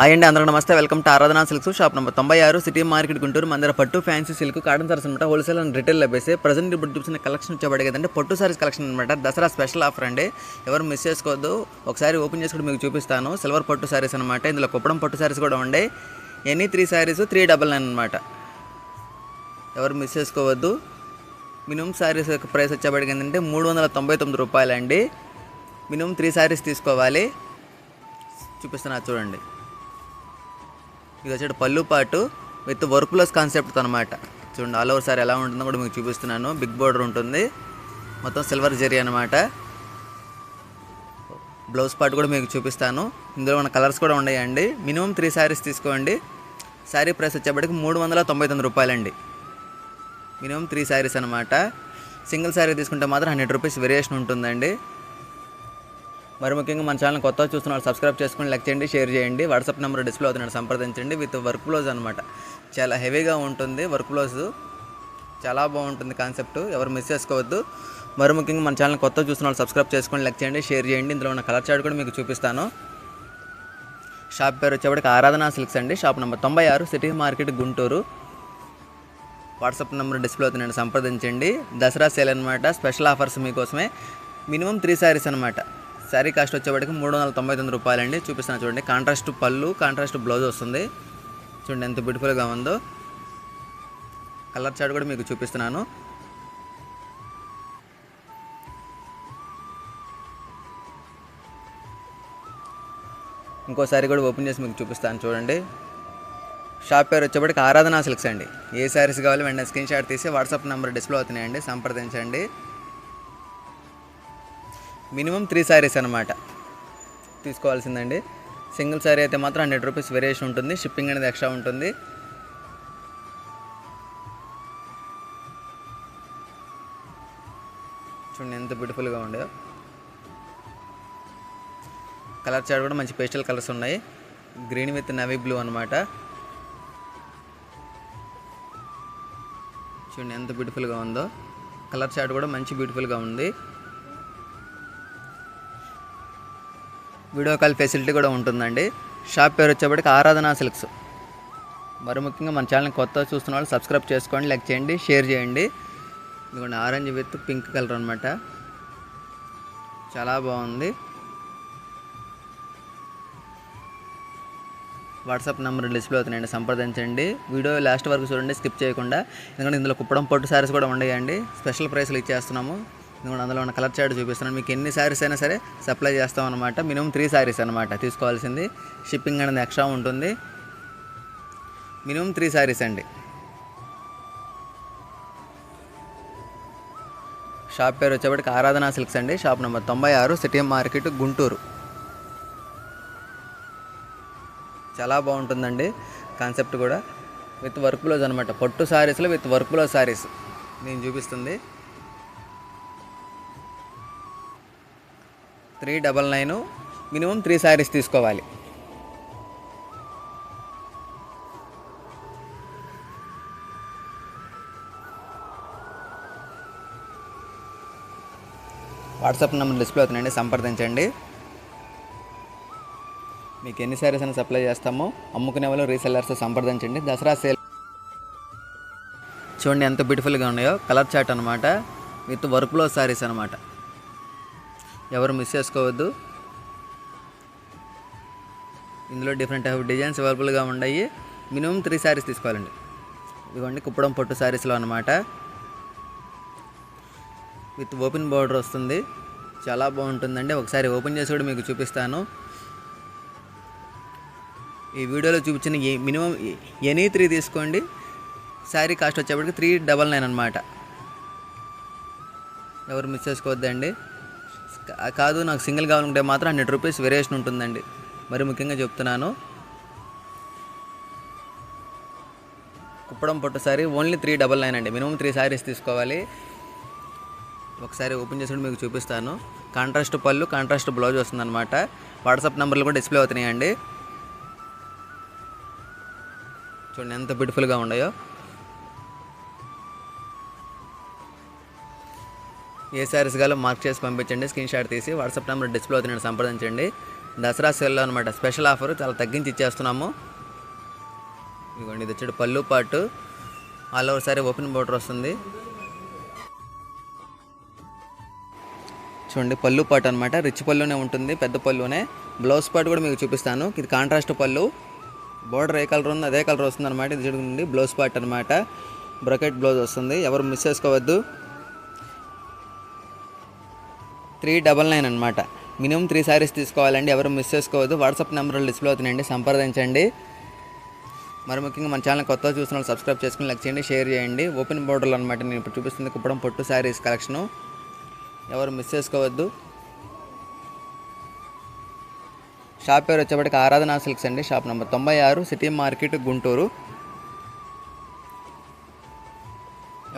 Hi అండి అందరూ నమస్తే. Welcome to Aradhana Silks shop number తొంభై ఆరు సిటీ మార్కెట్ గుంటూరు మందిర పట్టు ఫ్యాన్సీ సిల్క్ కాటన్ సారీస్ అనమాట హోల్సేల్ అండ్ రిటైల్ లభిస్తే ప్రజెంట్ ఇప్పుడు చూసిన కలెక్షన్ వచ్చేవాడు కదంటే పట్టు సారీస్ కలెక్షన్ అనమాట దసరా స్పెషల్ ఆఫర్ అండి. ఎవరు మిస్ చేసుకోవద్దు. ఒకసారి ఓపెన్ చేసుకుని మీకు చూపిస్తాను. సిల్వర్ పట్టు సారీస్ అనమాట ఇందులో కుప్పడం పట్టు సారీస్ కూడా ఉండే. Any three saris three double nine అనమాట ఎవరు మిస్ చేసుకోవద్దు. మినిమం శారీస్ యొక్క ప్రైస్ వచ్చేప్పటికి ఏంటంటే మూడు వందల తొంభై తొమ్మిది రూపాయలు అండి మినిమం త్రీ శారీస్ తీసుకోవాలి. చూపిస్తున్నా చూడండి. ఇది వచ్చేటి పళ్ళు పాటు విత్ వర్క్ ప్లస్ కాన్సెప్ట్ అనమాట చూడండి ఆల్ ఓవర్ సారీ ఎలా ఉంటుందో కూడా మీకు చూపిస్తున్నాను. బిగ్ బోర్డర్ ఉంటుంది. మొత్తం సిల్వర్ జెరీ అనమాట బ్లౌజ్ పార్ట్ కూడా మీకు చూపిస్తాను. ఇందులో మన కలర్స్ కూడా ఉన్నాయండి. మినిమం త్రీ శారీస్ తీసుకోండి. శారీ ప్రైస్ వచ్చేప్పటికి మూడు వందల తొంభై తొమ్మిది రూపాయలండి. మినిమం త్రీ శారీస్ అనమాట సింగిల్ శారీ తీసుకుంటే మాత్రం హండ్రెడ్ రూపీస్ వేరియేషన్ ఉంటుందండి. మరి ముఖ్యంగా మన ఛానల్ కొత్త చూస్తున్న వాళ్ళు సబ్స్క్రైబ్ చేసుకుని లైక్ చేయండి షేర్ చేయండి. వాట్సాప్ నెంబర్ డిస్ప్లే అవుతున్నాడు సంప్రదించండి. విత్ వర్క్ బ్లౌజ్ అనమాట చాలా హెవీగా ఉంటుంది వర్క్ బ్లౌజ్ చాలా బాగుంటుంది కాన్సెప్ట్ ఎవరు మిస్ చేసుకోవద్దు. మరి ముఖ్యంగా మన ఛానల్ కొత్త చూస్తున్న వాళ్ళు సబ్స్క్రైబ్ చేసుకొని లైక్ చేయండి షేర్ చేయండి. ఇందులో ఉన్న కలర్ చార్ట్ కూడా మీకు చూపిస్తాను. షాప్ పేరు వచ్చేప్పటికి ఆరాధన సిల్క్స్ అండి. షాప్ నెంబర్ తొంభై ఆరు city market Guntur. WhatsApp number display అవుతుందండి సంప్రదించండి. దసరా సేల్ అనమాట స్పెషల్ ఆఫర్స్ మీకోసమే. మినిమం త్రీ శారీస్ అనమాట శారీ కాస్ట్ వచ్చేప్పటికి మూడు వందల తొంభై తొమ్మిది రూపాయలండి. చూపిస్తాను చూడండి. కాంట్రాస్ట్ పళ్ళు కాంట్రాస్ట్ బ్లౌజ్ వస్తుంది. చూడండి ఎంత బ్యూటిఫుల్గా ఉందో. కలర్ చార్ట్ కూడా మీకు చూపిస్తున్నాను. ఇంకోసారి కూడా ఓపెన్ చేసి మీకు చూపిస్తాను చూడండి. షాప్ పేరు వచ్చేప్పటికి ఆరాధన సిల్క్స్ అండి. ఏ శారీస్ కావాలి వెంటనే స్క్రీన్ షాట్ తీసి వాట్సాప్ నెంబర్ డిస్ప్లే అవుతున్నాయండి. సంప్రదించండి. మినిమం త్రీ శారీస్ అనమాట తీసుకోవాల్సిందండి. సింగిల్ శారీ అయితే మాత్రం హండ్రెడ్ రూపీస్ వేరియేషన్ ఉంటుంది. షిప్పింగ్ అనేది ఎక్స్ట్రా ఉంటుంది. చూడండి ఎంత బ్యూటిఫుల్గా ఉండే. కలర్ చాట్ కూడా మంచి పేస్టల్ కలర్స్ ఉన్నాయి. గ్రీన్ విత్ నవీ బ్లూ అనమాట చూడండి ఎంత బ్యూటిఫుల్గా ఉందో. కలర్ చాట్ కూడా మంచి బ్యూటిఫుల్గా ఉంది. వీడియో కాల్ ఫెసిలిటీ కూడా ఉంటుందండి. షాప్ పేరు వచ్చేప్పటికి ఆరాధన సిల్క్స్. మరి ముఖ్యంగా మన ఛానల్ కొత్త చూస్తున్న వాళ్ళు సబ్స్క్రైబ్ చేసుకోండి లైక్ చేయండి షేర్ చేయండి. ఇదిగోండి ఆరెంజ్ విత్ పింక్ కలర్ అనమాట చాలా బాగుంది. వాట్సాప్ నెంబర్ డిస్ప్లే అవుతున్నాయండి సంప్రదించండి. వీడియో లాస్ట్ వరకు చూడండి స్కిప్ చేయకుండా. ఎందుకంటే ఇందులో కుప్పడం పట్టు శారీస్ కూడా ఉన్నాయండి స్పెషల్ ప్రైస్లు ఇచ్చేస్తున్నాము. ఎందుకంటే అందులో ఉన్న కలర్ చార్ట్ చూపిస్తున్నాను. మీకు ఎన్ని శారీస్ అయినా సరే సప్లై చేస్తాం అనమాట మినిమం త్రీ శారీస్ అనమాట తీసుకోవాల్సింది. షిప్పింగ్ అనేది ఎక్స్ట్రా ఉంటుంది. మినిమం త్రీ శారీస్ అండి. షాప్ పేరు వచ్చేప్పటికి ఆరాధనా సిల్క్స్ అండి. షాప్ నెంబర్ తొంభై ఆరు సిటీ మార్కెట్ గుంటూరు. చాలా బాగుంటుందండి కాన్సెప్ట్ కూడా. విత్ వర్క్ బ్లౌజ్ అనమాట పట్టు శారీస్లో విత్ వర్క్ బ్లౌజ్ శారీస్ నేను చూపిస్తుంది. Three double nine minimum three saris తీసుకోవాలి. వాట్సాప్ నెంబర్ డిస్ప్లే అవుతుందండి సంప్రదించండి. మీకు ఎన్ని శారీస్ అయినా సప్లై చేస్తామో అమ్ముకునే వాళ్ళు రీసెల్లర్స్ సంప్రదించండి. దసరా సేల్ చూడండి ఎంత బ్యూటిఫుల్గా ఉన్నాయో కలర్ చాట్ అనమాట విత్ వర్క్లో శారీస్ అనమాట ఎవరు మిస్ చేసుకోవద్దు. ఇందులో డిఫరెంట్ టైప్ డిజైన్స్ అవైలబుల్గా ఉన్నాయి. మినిమం త్రీ శారీస్ తీసుకోవాలండి. ఇదిగోండి కుప్పడం పట్టు శారీస్లో అనమాట విత్ ఓపెన్ బార్డర్ వస్తుంది. చాలా బాగుంటుందండి. ఒకసారి ఓపెన్ చేసి కూడా మీకు చూపిస్తాను. ఈ వీడియోలో చూపించిన ఏ మినిమం ఎనీ త్రీ తీసుకోండి. శారీ కాస్ట్ వచ్చేప్పటికి త్రీ డబల్ నైన్ అనమాట ఎవరు మిస్ చేసుకోవద్దండి. కాదు నాకు సింగిల్ కావాలంటే మాత్రం హండ్రెడ్ రూపీస్ వేరియేషన్ ఉంటుందండి. మరి ముఖ్యంగా చెప్తున్నాను. కుప్పడం పొట్టు sari only three double nine అండి. మినిమం త్రీ సారీస్ తీసుకోవాలి. ఒకసారి ఓపెన్ చేసి మీకు చూపిస్తాను. కాంట్రాస్ట్ పళ్ళు కాంట్రాస్ట్ బ్లౌజ్ వస్తుందన్నమాట. వాట్సాప్ నెంబర్లు కూడా డిస్ప్లే అవుతున్నాయండి. చూడండి ఎంత బ్యూటిఫుల్గా ఉన్నాయో. ఏ శారీస్ గాలో మార్క్ చేసి పంపించండి స్క్రీన్ షాట్ తీసి వాట్సాప్ నెంబర్ డిస్ప్లే అవుతున్నాడు సంప్రదించండి. దసరా సేల్లో అనమాట స్పెషల్ ఆఫర్ చాలా తగ్గించి ఇచ్చేస్తున్నాము. ఇదిగోండి ఇది వచ్చాడు పళ్ళు పాటు. All over sari open border వస్తుంది. చూడండి పళ్ళు పాటు అనమాట రిచ్ పళ్ళునే ఉంటుంది పెద్ద పళ్ళునే. బ్లౌజ్ పాటు కూడా మీకు చూపిస్తాను ఇది కాంట్రాస్ట్ పళ్ళు. బోర్డర్ ఏ కలర్ ఉందో అదే కలర్ వస్తుంది అనమాట ఇది చూడండి బ్లౌజ్ పార్ట్ అనమాట బ్రకెట్ బ్లౌజ్ వస్తుంది ఎవరు మిస్ చేసుకోవద్దు. త్రీ డబల్ నైన్ అనమాట మినిమం త్రీ శారీస్ తీసుకోవాలండి ఎవరు మిస్ చేసుకోవద్దు. వాట్సాప్ నెంబర్లు డిస్ప్లే అవుతున్నాయండి సంప్రదించండి. మరి ముఖ్యంగా మన ఛానల్ కొత్తగా చూసిన వాళ్ళు సబ్స్క్రైబ్ చేసుకుని లైక్ చేయండి షేర్ చేయండి. ఓపెన్ బోర్డర్లు అనమాట నేను ఇప్పుడు చూపిస్తుంది కుప్పడం పొట్టు శారీస్ కలెక్షను. ఎవరు మిస్ చేసుకోవద్దు. షాప్ పేరు వచ్చేప్పటికి ఆరాధనా సిల్క్స్ అండి షాప్ నెంబర్ తొంభై ఆరు సిటీ మార్కెట్ గుంటూరు.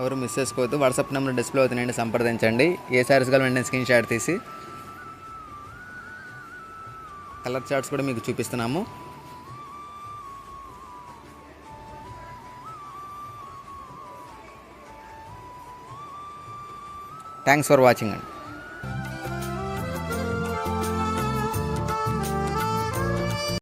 ఎవరు మిస్ చేసుకోవద్దు. వాట్సాప్ నెంబర్ డిస్ప్లే అవుతున్నాయండి సంప్రదించండి. ఏ శారీస్ కావాలి వెంటనే స్క్రీన్ షాట్ తీసి. కలర్ చార్ట్స్ కూడా మీకు చూపిస్తున్నాము. థ్యాంక్స్ ఫర్ వాచింగ్ అండి.